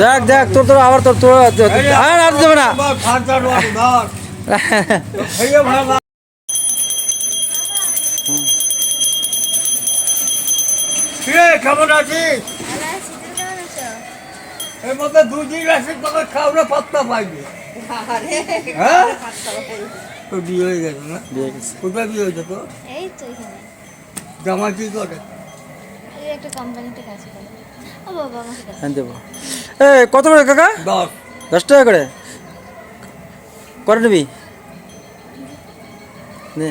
দেখ দেখ তোর তোর আবার তোর তোর আর আর দেবে না। কেমন আছিস আছি তুমি কেমন আছো এর মধ্যে দুদিন তোকে খাওয়া পাত্তা হ্যাঁ? তোর বিয়ে হয়ে গেছে না? বিয়ে গেছে। কোথায় বিয়ে হয়েছে তো এই তো জামা কি করে? একটা কোম্পানিতে কাজ করে। ও বাবা আমাকে হ্যাঁ দেবো। এ কত করে কাকা? দশ। দশ টাকা করে? করে নিবি? নে।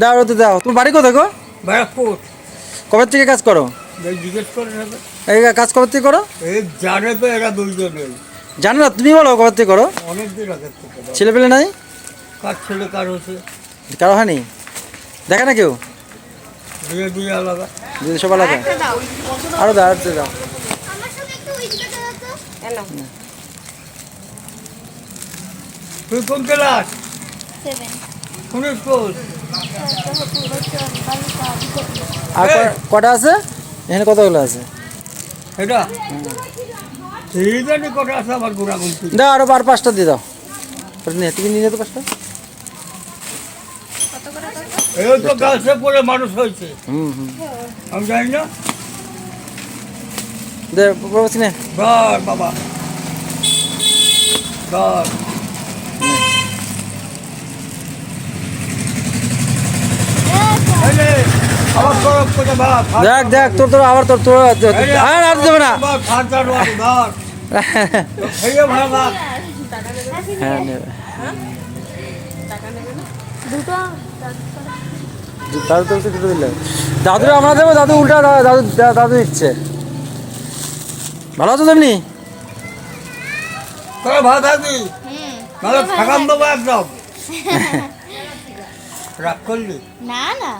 দাও ওতে দাও। তোমার বাড়ি কোথায় গো? ব্যারাকপুর। কবে থেকে কাজ করো? জিজ্ঞেস করে এই কাজ কবে থেকে করো? এই জানে তো এরা দুইজনে। জানো না তুমি বলো কবে থেকে করো? অনেক দিন আগে ছেলে পেলে নাই? কার ছেলে কার হচ্ছে কারও হয়নি? দেখে না কেউ? সব আলাদা? আরও দাও। আরও দাও আমার সঙ্গে একটু উইজটা দাও তো। তুই কোন ক্লাস? কোন স্কুল আর কটা আছে? এখানে কতগুলো আছে? এটা? কটা আছে দাও আরও আর পাঁচটা দিয়ে দাও। তুমি নিয়ে তো পাঁচটা। এই তো গাছে পড়ে মানুষ হয়েছে। হুম হুম। আমি জানি না। দে ধর বাবা। ধর। দেখ দেখ তোর তোর আবার তোর তোর আর আর দেবে না। খেয়ে ভালো হ্যাঁ নেবে। দুটো? দাদু তুলছে দুটো দিলে। দাদু আমরা দেবো দাদু উল্টা দাদু দাদু দিচ্ছে। ভালো আছো তেমনি? তোরা ভালো খাবি ভালো ফাঁকান দেবো একদম। রাগ করলি? না না।